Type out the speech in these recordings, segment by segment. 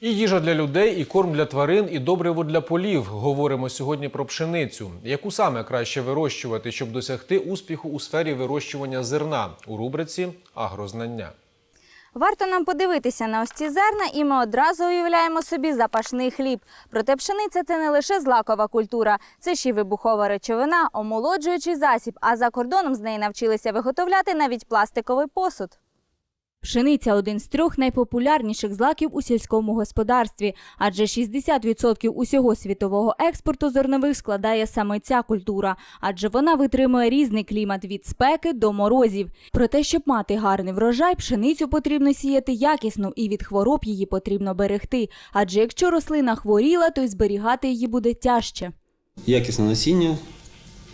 І їжа для людей, і корм для тварин, і добриво для полів. Говоримо сьогодні про пшеницю. Яку саме краще вирощувати, щоб досягти успіху у сфері вирощування зерна у рубриці Агрознання. Варто нам подивитися на ось ці зерна, і ми одразу уявляємо собі запашний хліб. Проте пшениця це не лише злакова культура, це ще й вибухова речовина, омолоджуючий засіб. А за кордоном з неї навчилися виготовляти навіть пластиковий посуд. Пшениця один з трьох найпопулярніших злаків у сільському господарстві, адже 60% усього світового експорту зернових складає саме ця культура, адже вона витримує різний клімат від спеки до морозів. Проте, щоб мати гарний врожай, пшеницю потрібно сіяти якісно і від хвороб її потрібно берегти. Адже якщо рослина хворіла, то й зберігати її буде тяжче. Якісне насіння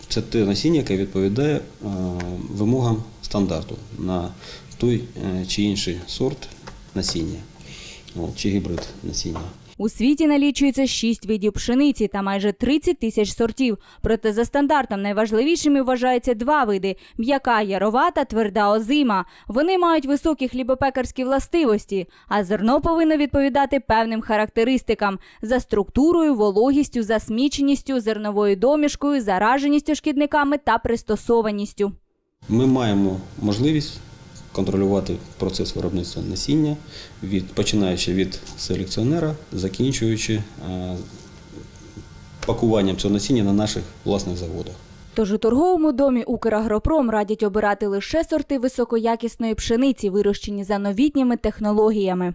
це те насіння, яке відповідає е, вимогам стандарту на той е, чи інший сорт насіння чи гібрид насіння. У світі налічується 6 видів пшениці та майже 30 тисяч сортів. Проте за стандартом найважливішими вважаються два види: м'яка ярова та тверда озима. Вони мають високі хлібопекарські властивості, а зерно повинно відповідати певним характеристикам за структурою, вологістю, засміченістю, зерновою домішкою, зараженістю шкідниками та пристосованістю. Ми маємо можливість контролювати процес виробництва насіння, від, починаючи від селекціонера, закінчуючи пакуванням цього насіння на наших власних заводах. Тож у торговому домі Украгропром радять обирати лише сорти високоякісної пшениці, вирощені за новітніми технологіями.